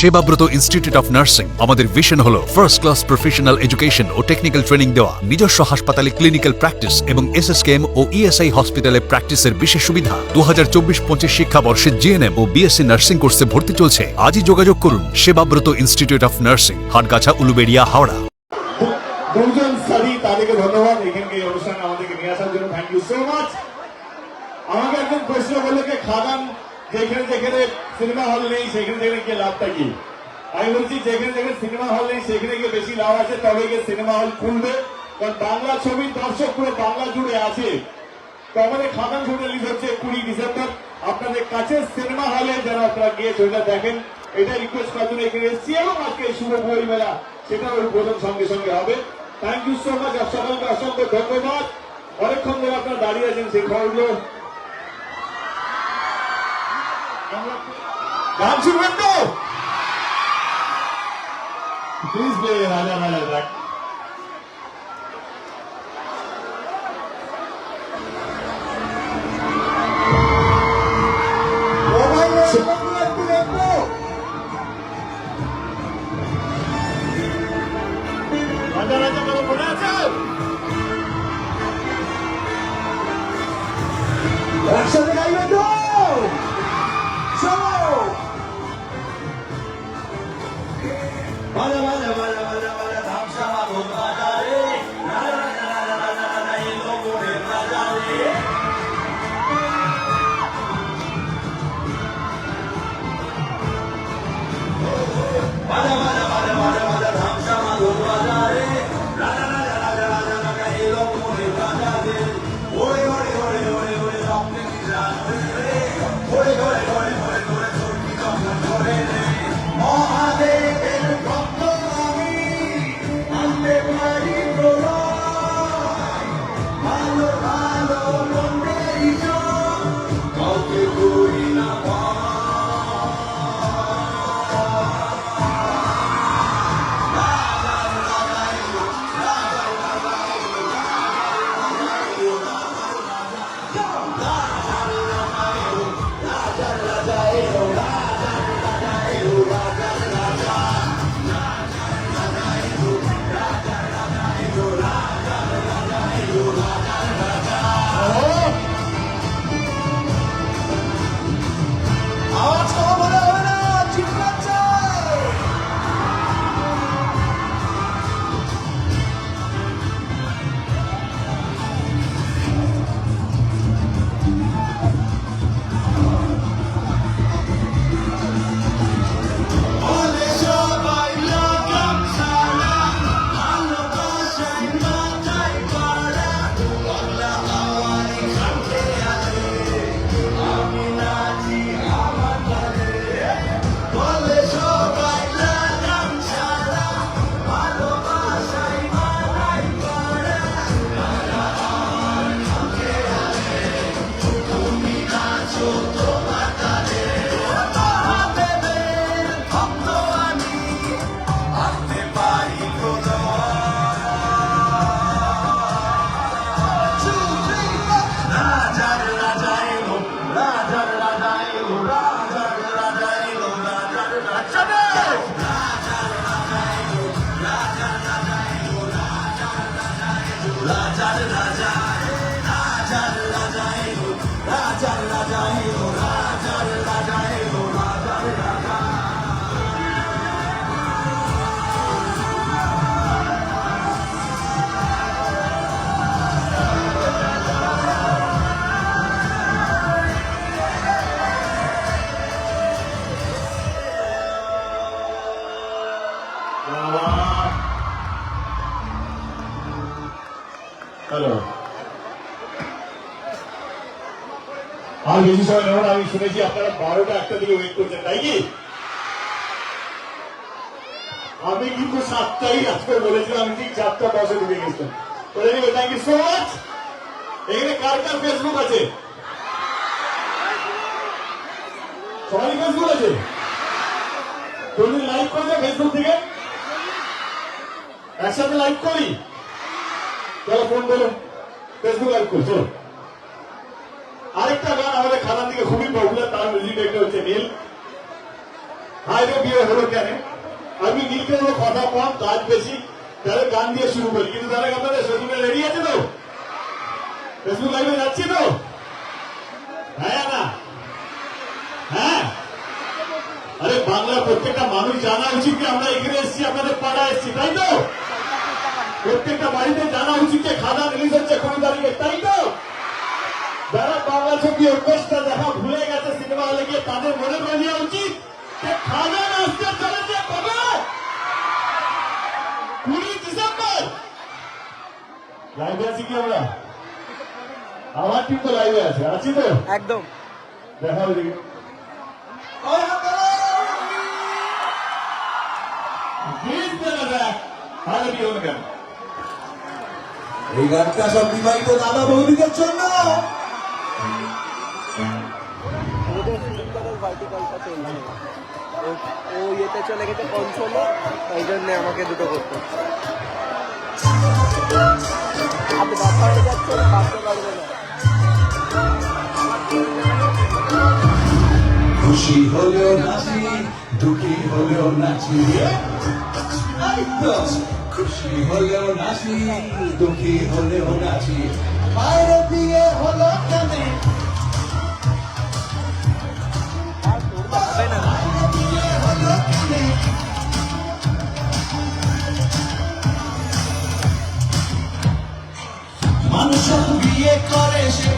Sebabrata institute of nursing আমাদের vision হলো first class professional education ও টেকনিক্যাল ট্রেনিং দেওয়া, নিজস্ব হাসপাতালে ক্লিনিক্যাল প্র্যাকটিস এবং এস এস এসএসকেএম ও ইএসআই হসপিটালে প্র্যাকটিসের বিশেষ সুবিধা। দু হাজার চব্বিশ পঁচিশ শিক্ষাবর্ষে জিএনএম ও বিএসসি নার্সিং কোর্সে ভর্তি চলছে। আজই যোগাযোগ করুন, Sebabrata institute of nursing Hatgachha, Uluberia, Howrah. দুজন স্টাডি তাদেরকে ধন্যবাদ। এই অনুষ্ঠানে আমাদেরকে নিয়ে আসার জন্য থ্যাংক ইউ সো মাচ আমাকে একজন প্রশ্ন করল যেখানে যেখানে সিনেমা হল নেই, সেখানে যেখানে গিয়ে লাভটা কি? আমি বলছি, যেখানে যেখানে সিনেমা হল নেই, সেখানে গিয়ে বেশি লাভ আছে, তবে গিয়ে সিনেমা হল খুলবে। কারণ বাংলা ছবির দর্শক পুরো বাংলা জুড়ে আছে। তো আমাদের খাদান ছবি রিলিজ হচ্ছে কুড়ি ডিসেম্বর। আপনাদের কাছে সিনেমা হলে যারা আপনারা গিয়ে ছবিটা দেখেন, এটা রিকোয়েস্ট করার জন্য এখানে এসেছি এবং আজকে শুভ বই মেলা সেটাও উদ্বোধন সঙ্গে সঙ্গে হবে। থ্যাংক ইউ সো মাচ সকলকে অসংখ্য ধন্যবাদ। অনেকক্ষণ ধরে আপনারা দাঁড়িয়ে আছেন সেই খবরগুলো Down to window. Please play Raja Mala. আর বেশি সময় নেব আমি শুনেছি আপনারা বারোটা একটা দিকে ওয়েট করছেন, তাই কি? আমি কিন্তু সাতটাই আজকে বলেছিলাম ঠিক চারটা দশে ঢুকে গেছিলাম। থ্যাংক ইউ সো মাচ এখানে কার কার ফেসবুক আছে? সবাই ফেসবুক আছে? তুমি লাইক করবে ফেসবুক থেকে। একসাথে লাইক করি। চলো ফোন করো ফেসবুক লাইক করি, চলো। আরেকটা গান আমাদের খাদান দিকে খুবই পপুলার তার মিউজিক একটা হচ্ছে নীল আরে বিয়ে হলো কেন? আমি নিতে হলো কথা কম কাজ বেশি, তাহলে গান দিয়ে শুরু করি। কিন্তু তাহলে আপনাদের ফেসবুকে রেডি আছে তো? ফেসবুক লাইভে যাচ্ছি তো? হ্যাঁ না হ্যাঁ? আরে, বাংলার প্রত্যেকটা মানুষ জানা উচিত যে আমরা এখানে এসেছি, আপনাদের পাড়া এসেছি, তাই তো? প্রত্যেকটা বাড়িতে জানা উচিত যে খাদা রিলিজ হচ্ছে কোন তারিখে, তাই তো? যারা বাংলা ছবি অভ্যেসটা দেখা ভুলে গেছে, সিনেমা হলে গিয়ে তাদের মনে করে দেওয়া উচিত। যে খাদা আসতে কবে কুড়ি ডিসেম্বর। লাইভে আছি কি আমরা? আমার টিম তো লাইভে আছে আছি তো? একদম। দেখা হবে এই গানটা সব বিবাহিত দাদা বৌদিদের জন্য। ভার্টিকালটা চলছে। ও- ইয়েতে চলে গেছে কনসোলে তাই জন্য আমাকে দুটো করতে খুশি হলেও নাচি, দুঃখী হলেও নাচি। খুশি হলেও নাচি, দুঃখী হলেও নাচি। বাইরে দিয়ে হলো মানুষ বিয়ে করে, সে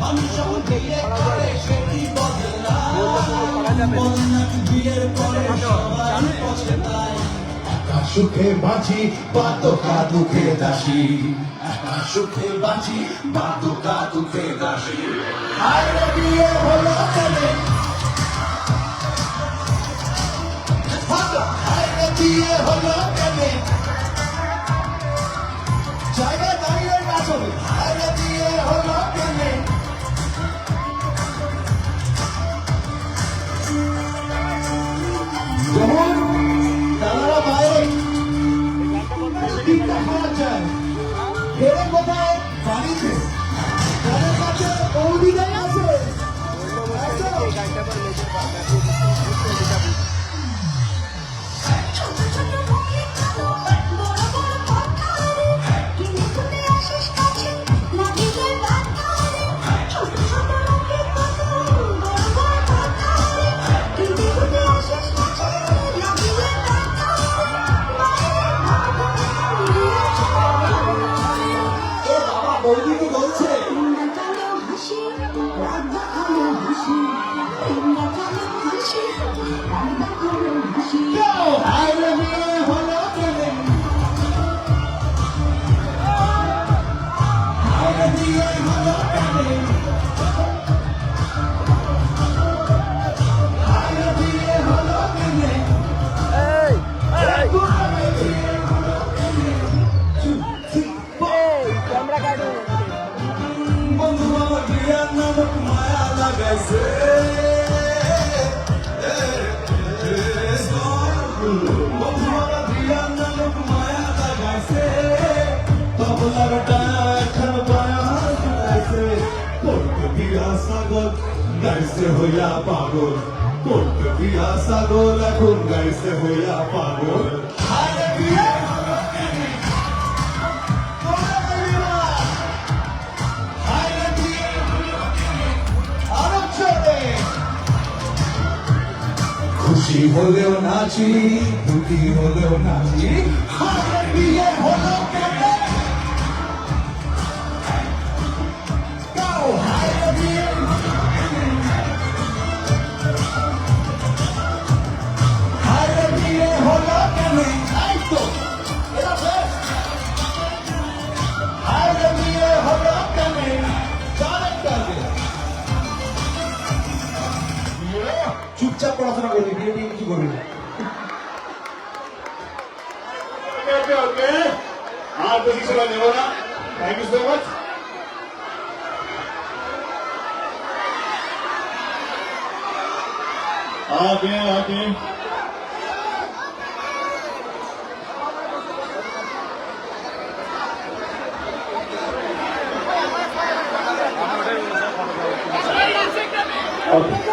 মানুষ বিয়ের পরে সুখে বাঁচি দোকা দুঃখে দাসী। সুখে বাঁচি দোকা দুঃখে দাসী। আরে বিয়ে হলো বিয়ে হলো কেনে জায়গায় দাঁড়িয়ে নাচ হবে আরে বিয়ে হলো কেনে কোথায় বাড়িতে? আছে। বাবা বলছে করতে বিয়া সাগর, গাইছে হইয়া পাগল। করতে বিয়া সাগর, এখন গাইছে হইয়া পাগল। খুশি হলেও নাচি, দুঃখী হলেও নাচি। হলো কেনে? চুপচাপ পড়াশোনা করবি বিয়ে টিয়ে কিছু করবি না ওকে ওকে আর বেশি সময় নেব না থ্যাংক ইউ সো মাচ आगे आगे পরে, একটু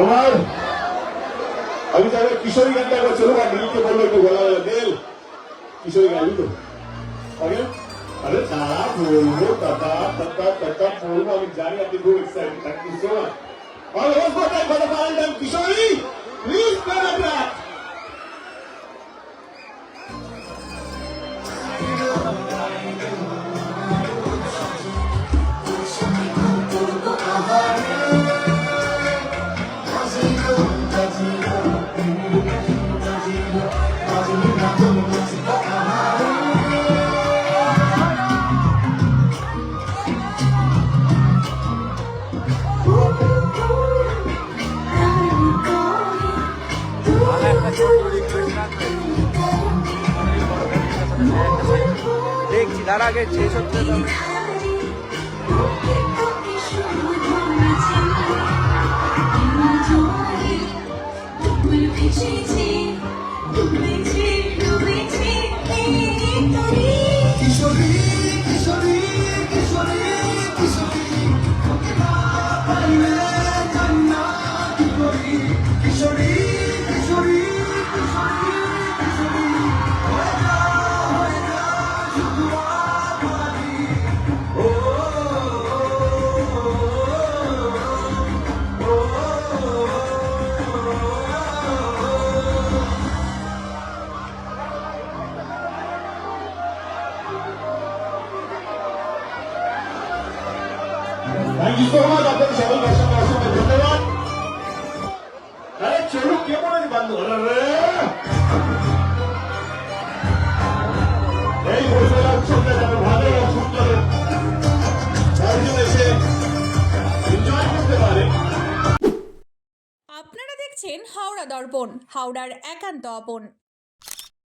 আমার? আমি তাহলে কিশোরী গানটা একবার চলো আর নীলকে বলল একটু বলা দেল কিশোরী গান তো? আরে দাদা বলব দাদা দাদা দাদা বলব আমি জানি আপনি খুব excited the Valentine Kishori, please play the দেখছি তার আগে শেষ আপনারা দেখছেন হাওড়া দর্পণ হাওড়ার একান্ত আপন।